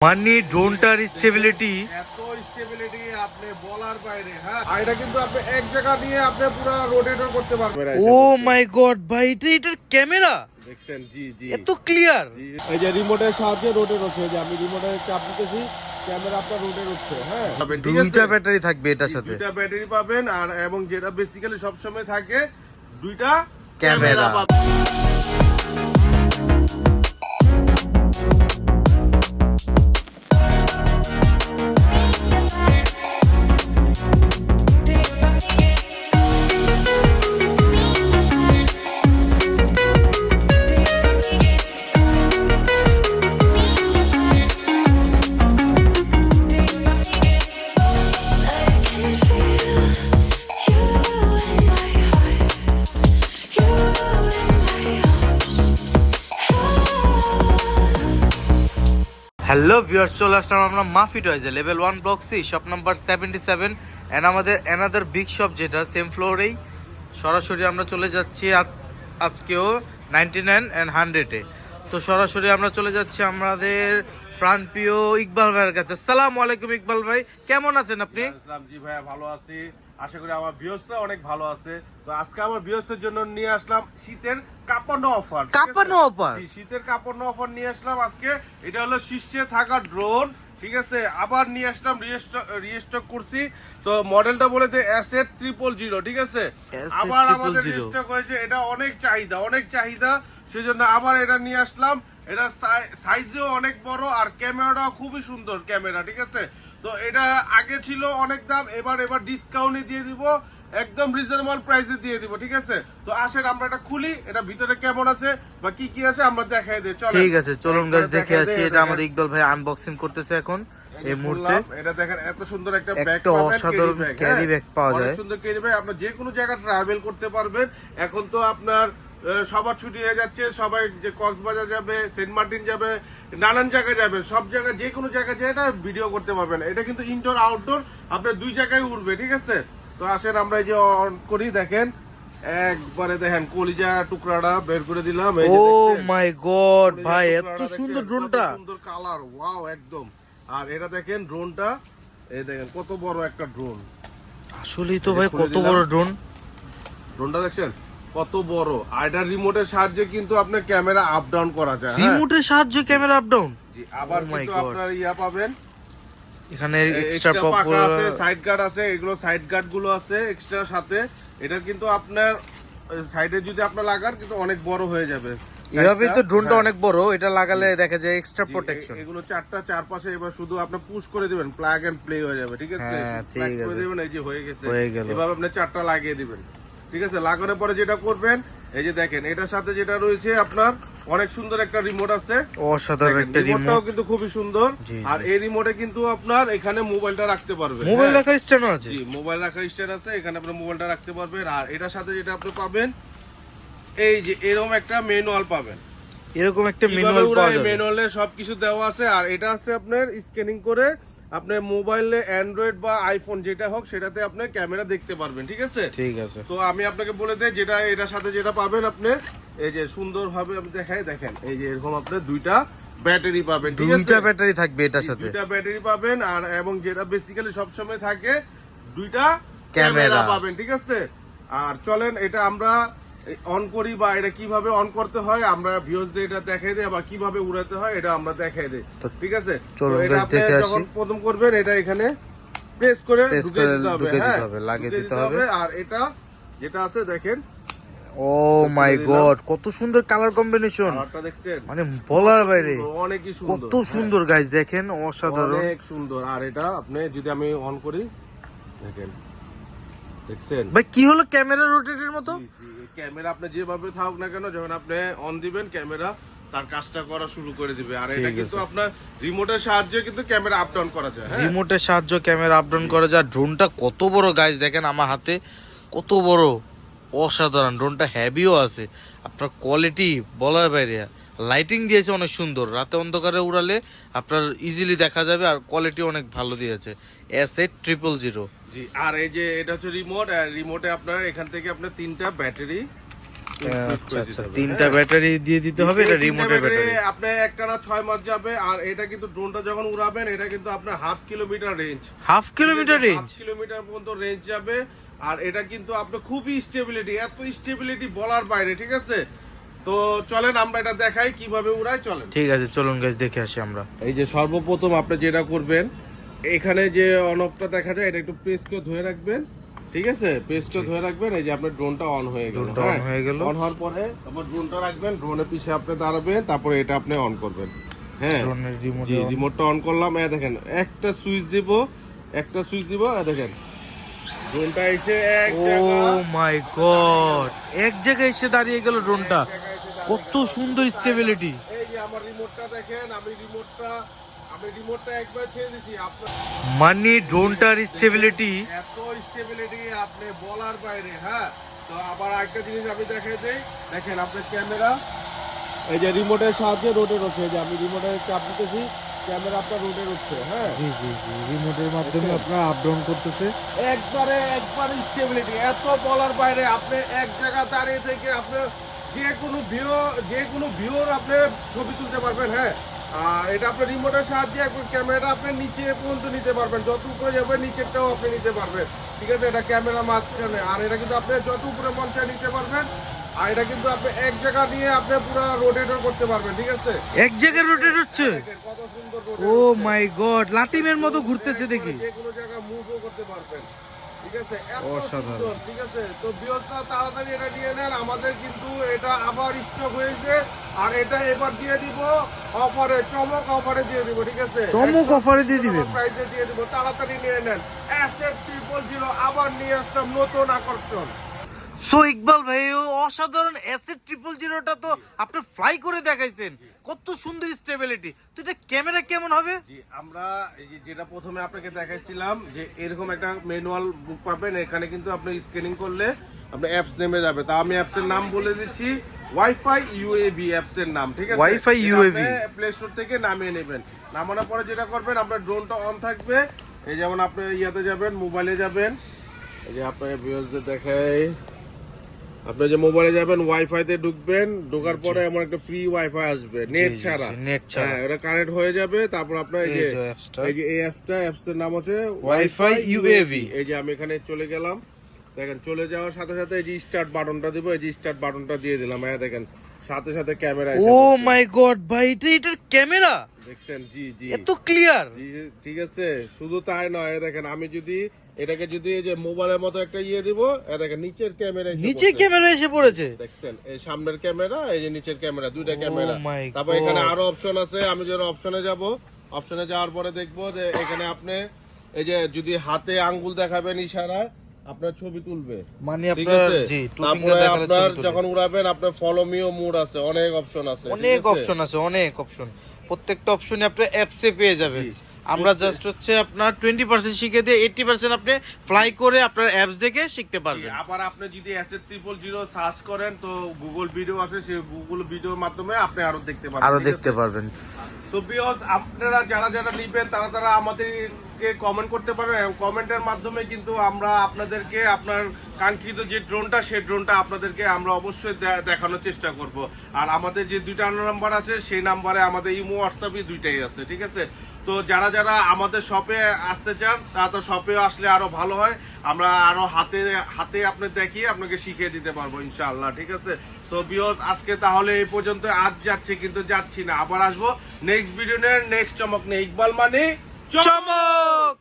মানে ড্রোনটার স্টেবিলিটি এত স্টেবিলিটি আপনি বলার বাইরে হ্যাঁ? আর এটা কিন্তু আপনি এক জায়গা নিয়ে আপনি পুরো রোটেটর করতে পারবেন। ও মাই গড ভাই এটা এটার ক্যামেরা দেখছেন? জি জি। এত ক্লিয়ার। এই যে রিমোটের সাহায্যে রোটেট হচ্ছে যে আমি রিমোটে চাপ দিতেছি ক্যামেরা আপনার রোটেট হচ্ছে হ্যাঁ? ঠিক আছে? দুইটা ব্যাটারি থাকবে এটার সাথে। দুইটা ব্যাটারি পাবেন আর এবং যেটা বেসিক্যালি সবসময় থাকে দুইটা ক্যামেরা। পাবেন। হ্যালো ভিউয়ার্স, চলে আসলাম আমরা মাফি টয়েজে। Level one block C shop number seventy seven and আমাদের অ্যানাদার বিগ শপ যেটা সেম ফ্লোরেই সরাসরি আমরা চলে যাচ্ছি আজ- আজকেও নাইনটি নাইন অ্যান্ড হান্ড্রেডে তো সরাসরি আমরা চলে যাচ্ছি আমাদের প্রাণপ্রিয় ইকবাল ভাইয়ের কাছে। সালাম আলাইকুম ইকবাল ভাই, কেমন আছেন আপনি? জি ভাইয়া, ভালো আছি। আশা করি আমার ভিউসরা অনেক ভালো আছে। তো আজকে আমার ভিউসদের জন্য নিয়ে আসলাম শীতের কাপানো অফার কাঁপানো offer? শীতের কাপানো অফার নিয়ে আসলাম আজকে। এটা হলো শীর্ষে থাকা ড্রোন ঠিক আছে? আবার নিয়ে আসলাম রিস্টক করছি। তো মডেলটা বলে দে অ্যাসেট ট্রিপল জিরো ঠিক আছে? আবার আমাদের রিস্টক হয়েছে। এটা অনেক চাহিদা অনেক চাহিদা। সেজন্য আবার এটা নিয়ে আসলাম। এটা সাইজেও অনেক বড় আর ক্যামেরাটাও খুবই সুন্দর ক্যামেরা ঠিক আছে? তো এটা আগে ছিল অনেক দাম এবার এবার ডিসকাউন্টে দিয়ে দিব একদম রিজনেবল প্রাইসে দিয়ে দিব ঠিক আছে? তো আসেন আমরা এটা খুলি এটা ভিতরে কেমন আছে বা কি কি আছে আমরা দেখাই দিই চলো ঠিক আছে চলুন গাছ দেখে আসি এটা আমাদের ইকবাল ভাই আনবক্সিং করতেছে এখন এই মুহূর্তে। এটা দেখেন এত সুন্দর একটা ব্যাগ একটা অসাধারণ carry bag পাওয়া যায়। সুন্দর ক্যারি ব্যাগ আপনি যে কোনো জায়গায় ট্রাভেল করতে পারবেন। এখন তো আপনার সবার ছুটি হয়ে যাচ্ছে সবাই যে কক্সবাজার যাবে সেন্ট মার্টিন যাবে নানান জায়গায় যাবেন সব জায়গায় যে কোনো জায়গায় যেয়ে এটা ভিডিও করতে পারবেন। এটা কিন্তু ইনডোর আউটডোর আপনার দুই জায়গায় উঠবে ঠিক আছে? তো আসেন আমরা এই যে অন করি দেখেন। একবারে দেখেন কলিজা টুকরাটা বের করে দিলাম ও মাই গড ভাই এত সুন্দর ড্রোনটা সুন্দর কালার ওয়াও একদম। আর এটা দেখেন ড্রোনটা এই দেখেন কত বড় একটা ড্রোন আসলেই তো ভাই কত বড় ড্রোন ড্রোনটা দেখছেন? কত বড়। আর এটা রিমোটের সাহায্যে কিন্তু আপনার ক্যামেরা আপ ডাউন করা যায় হ্যাঁ। রিমোটের সাহায্যে ক্যামেরা আপ ডাউন জি, আবার Oh কিন্তু আপনার ইয়া পাবেন। এখানে এক্সট্রা পাকা আছে সাইড গার্ড আছে এগুলো সাইড গার্ডগুলো আছে এক্সট্রা সাথে। এটা কিন্তু আপনার সাইডে যদি আপনার লাগান কিন্তু অনেক বড় হয়ে যাবে। এভাবেই তো ড্রোনটা হ্যাঁ। অনেক বড় এটা লাগালে দেখা যায় এক্সট্রা প্রোটেকশন এগুলো চারটা চারপাশে এবার শুধু আপনি পুশ করে দিবেন প্লাগ এন্ড প্লে হয়ে যাবে ঠিক আছে? হ্যাঁ, ঠিক করে আছে। দিবেন এই যে হয়ে গেছে। হয়ে গেল। এভাবে আপনি চারটা লাগিয়ে দিবেন। ঠিক আছে? লাগানোর পরে যেটা করবেন এই যে দেখেন এটার সাথে যেটা রয়েছে আপনার অনেক সুন্দর একটা রিমোট আছে। অসাধারণ একটা রিমোটটাও কিন্তু খুবই সুন্দর। আর এই রিমোটে কিন্তু আপনার এখানে মোবাইলটা রাখতে পারবেন। মোবাইল হ্যাঁ। রাখার স্ট্যান্ডও আছে। জি মোবাইল রাখার স্ট্যান্ড আছে এখানে আপনি মোবাইলটা রাখতে পারবেন। আর এটার সাথে যেটা আপনি পাবেন এই যে এরকম একটা ম্যানুয়াল পাবেন। এরকম একটা ম্যানুয়াল পাওয়া যাবে। ম্যানুয়ালে সবকিছু দেওয়া আছে আর এটা আছে আপনার স্ক্যানিং করে আপনার মোবাইলে অ্যান্ড্রয়েড বা আইফোন যেটা হোক সেটাতে আপনি ক্যামেরা দেখতে পারবেন ঠিক আছে? ঠিক আছে। তো আমি আপনাকে বলে দেই যেটা এটার সাথে যেটা পাবেন আপনি এই যে সুন্দরভাবে আমি দেখাই দেখেন এই যে এরকম আপনি দুইটা ব্যাটারি পাবেন ঠিক আছে? দুইটা ব্যাটারি থাকবে এটার সাথে। দুইটা ব্যাটারি পাবেন আর এবং যেটা বেসিক্যালি সবসময় থাকে দুইটা। ক্যামেরা পাবেন ঠিক আছে? আর চলেন এটা আমরা অন করি বা এটা কীভাবে অন করতে হয় আমরা ভিউজদের এটা দেখাই দেই বা কীভাবে উড়াতে হয় এটা আমরা দেখাই দেই। ঠিক আছে? এটা আপনি যখন প্রথম করবেন এটা এখানে প্রেস করে ঢুকে দিতে হবে হ্যাঁ? লাগিয়ে দিতে হবে। আর এটা যেটা আছে দেখেন। ও মাই গড কত সুন্দর কালার কম্বিনেশন মানে বলার বাইরে। অনেকই সুন্দর কত সুন্দর গাইজ দেখেন অসাধারণ। অনেক সুন্দর আর এটা আপনি যদি আমি অন করি দেখেন। দেখছেন? ভাই কি হলো ক্যামেরা রোটেটের মতো? ক্যামেরা আপনি যেভাবে থাকুক না কেন যখন আপনি অন দিবেন ক্যামেরা তার কাজটা করা শুরু করে দিবে। আর এটা কিন্তু আপনার রিমোটের সাহায্যে কিন্তু ক্যামেরা আপ ডাউন করা যায় হ্যাঁ? রিমোটের সাহায্য ক্যামেরা আপ ডাউন করা যায়। ড্রোনটা কত বড় গাইজ দেখেন আমার হাতে। কত বড়। অসাধারণ। ড্রোনটা হ্যাভিও আছে। আপনার কোয়ালিটি বলার বাইরে লাইটিং দিয়েছে অনেক সুন্দর। রাতে অন্ধকারে উড়ালে আপনার ইজিলি দেখা যাবে আর কোয়ালিটি অনেক ভালো দিয়েছে। S eight triple zero G আর এই যে এটা হচ্ছে রিমোট আর রিমোটে আপনার এখান থেকে আপনার তিনটা ব্যাটারি আচ্ছা আচ্ছা তিনটা ব্যাটারি দিয়ে দিতে হবে এটা রিমোটের ব্যাটারি আপনি একটানা ছয় মাস যাবে আর এটা কিন্তু ড্রোনটা যখন উড়াবেন এটা কিন্তু আপনার half kilometre range half kilometre range half kilometre পর্যন্ত রেঞ্জ যাবে আর এটা কিন্তু আপনার খুবই স্টেবিলিটি এত স্টেবিলিটি বলার বাইরে ঠিক আছে? তো চলেন আমরা এটা দেখাই কীভাবে উড়াই চলেন। ঠিক আছে চলুন গাছ দেখে আসি আমরা। এই যে সর্বপ্রথম আপনি যেটা করবেন এখানে যে অন অফটা দেখা যায় এটা একটু প্রেস করে ধরে রাখবেন ঠিক আছে? করে ধরে রাখবেন এই যে আপনার ড্রোনটা অন হয়ে গেল ড্রোনটা on হয়ে? গেল। অন হওয়ার পরে তারপর ড্রোনটা রাখবেন ড্রোনের পিছে আপনি দাঁড়াবেন তারপরে এটা আপনি অন করবেন হ্যাঁ? ড্রোনের রিমোট জি রিমোটটা অন করলাম এ দেখেন একটা সুইচ দিব একটা সুইচ দিব এ দেখেন। ড্রোনটা এসে এক ও মাই গড এক জায়গায় এসে দাঁড়িয়ে গেল ড্রোনটা কত সুন্দর স্টেবিলিটি এই যে আমার রিমোটটা দেখেন আমি রিমোটটা আমি রিমোটটা একবার ছেড়ে দিছি আপনার মানে ড্রোনটার স্টেবিলিটি এত স্টেবিলিটি আপনি বলার বাইরে হ্যাঁ তো আবার একটা জিনিস আমি দেখাই দেই দেখেন আপনার ক্যামেরা এই যে রিমোটের সাহায্যে হচ্ছে এই যে আমি রিমোটের চাপ দিতেছি ক্যামেরা আপনার রোটেট হচ্ছে হ্যাঁ জি জি জি রিমোটের মাধ্যমে আপনার আপ ডাউন করতেছে। একবারে একবারে স্টেবিলিটি এত বলার বাইরে আপনি এক জায়গা দাঁড়িয়ে থেকে আপনি যে কোনো ভিউ যে কোনো ভিউর আপনি ছবি তুলতে পারবেন হ্যাঁ। আর এটা আপনার রিমোটের সাহায্যে একবার ক্যামেরাটা আপনি নিচে পর্যন্ত নিতে পারবেন। যত উপরে যাবে নিচেরটাও আপনি নিতে পারবেন। ঠিক আছে এটা ক্যামেরা মাঝখানে। আর এটা কিন্তু আপনি যত উপরে মন চায় নিতে পারবেন আর এটা কিন্তু আপনি এক জায়গা নিয়ে আপনি পুরো রোটেটর করতে পারবেন ঠিক আছে? এক জায়গায় রোটেট হচ্ছে? কত সুন্দর ও মাই গড লাটিমের মতো ঘুরতেছে দেখি। যে কোনো জায়গায় মুভও করতে পারবেন। ঠিক আছে? অসাধারণ। ঠিক আছে? তো বিয়সটা তাড়াতাড়ি এটা নিয়ে নেন। আমাদের কিন্তু এটা আবার স্টক হয়েছে। আর এটা এবার দিয়ে দিব অফারে চমক অফারে দিয়ে দিব ঠিক আছে? চমক অফারে দিয়ে দিবেন। প্রাইসে দিয়ে দিব। তাড়াতাড়ি নিয়ে নেন। অ্যাসেট ট্রিপল জিরো আবার নিয়ে আসলাম নতুন আকর্ষণ। সো ইকবাল ভাই ও অসাধারণ অ্যাসেট ট্রিপল জিরোটা তো আপনি ফ্লাই করে দেখাইছেন। কত সুন্দর স্টেবিলিটি তো এটা ক্যামেরা কেমন হবে? আমরা এই যে যেটা প্রথমে আপনাকে দেখাইছিলাম যে এরকম একটা ম্যানুয়াল বুক পাবেন এখানে কিন্তু আপনি স্ক্যানিং করলে আপনার অ্যাপস নেমে যাবে। তা আমি অ্যাপসের নাম বলে দিচ্ছি ওয়াইফাই ইউএবি অ্যাপস এর নাম ঠিক আছে? Wi-Fi UAV প্লে স্টোর থেকে নামিয়ে নেবেন। নামানোর পরে যেটা করবেন আপনার ড্রোনটা অন থাকবে। এই যেমন আপনি ইয়াতে যাবেন মোবাইলে যাবেন। এই যে আপনার ভিউয়ার্সদের দেখাই। আপনি যে মোবাইলে যাবেন ওয়াইফাই তে ঢুকবেন ঢোকার পরে আমার একটা ফ্রি ওয়াইফাই আসবে নেট ছাড়া। net ছাড়া। হ্যাঁ এটা কানেক্ট হয়ে যাবে তারপর আপনার এই যে এই যে এই অ্যাপসটা অ্যাপসের নাম হচ্ছে Wi-Fi UAV এই যে আমি এখানে চলে গেলাম। দেখেন চলে যাওয়ার সাথে সাথে এই যে স্টার্ট বাটনটা দিব এই যে স্টার্ট বাটনটা দিয়ে দিলাম। হ্যাঁ দেখেন সাথে সাথে ক্যামেরা ও মাই গড ভাই এটা এটার ক্যামেরা দেখছেন? জি জি। এত ক্লিয়ার ঠিক আছে? শুধু তাই নয় দেখেন আমি যদি এটাকে যদি এই যে মোবাইলের মতো একটা ইয়ে দিব এ দেখেন নিচের ক্যামেরা নিচে ক্যামেরা এসে পড়েছে? দেখছেন এই সামনের ক্যামেরা এই যে নিচের ক্যামেরা দুইটা ক্যামেরা। তারপর এখানে আরও অপশন আছে আমি যখন অপশনে যাব। অপশনে যাওয়ার পরে দেখব যে এখানে আপনি এই যে যদি হাতে আঙ্গুল দেখাবেন ইশারা আপনার ছবি তুলবে। মানে আপনার জি তারপরে আপনার যখন উড়াবেন আপনার ফলো মিও মুড আছে অনেক অপশন আছে অনেক অপশন আছে অনেক অপশন প্রত্যেকটা অপশনে আপনি অ্যাপসে পেয়ে যাবেন। আমরা জাস্ট হচ্ছে আপনার টোয়েন্টি পার্সেন্ট শিখে দিয়ে এইটটি পার্সেন্ট আপনি ফ্লাই করে আপনার অ্যাপস দেখে শিখতে পারবেন। আবার আপনি যদি অ্যাসেট ট্রিপল জিরো সার্চ করেন তো গুগল ভিডিও আছে সেই গুগল ভিডিওর মাধ্যমে আপনি আরও দেখতে পারবেন আরও দেখতে পারবেন। তো বিয়স আপনারা যারা যারা নিবেন তারা তারা আমাদেরকে কমেন্ট করতে পারবেন এবং কমেন্টের মাধ্যমে কিন্তু আমরা আপনাদেরকে আপনার কাঙ্ক্ষিত যে ড্রোনটা সেই ড্রোনটা আপনাদেরকে আমরা অবশ্যই দেখানোর চেষ্টা করব। আর আমাদের যে দুইটা নাম্বার আছে সেই নাম্বারে আমাদের ইমো হোয়াটসঅ্যাপই দুইটাই আছে ঠিক আছে? তো যারা যারা আমাদের শপে আসতে চান, তারা তো শপে আসলে আরও ভালো হয়। আমরা আরও হাতে হাতে আপনি দেখিয়ে আপনাকে শিখিয়ে দিতে পারব, ইনশাআল্লাহ, ঠিক আছে? তো বিয়স আজকে তাহলে এই পর্যন্ত, আজ যাচ্ছে, কিন্তু যাচ্ছি না। আবার আসব নেক্সট ভিডিও নেক্সট চমক নেই ইকবাল মানে চমক!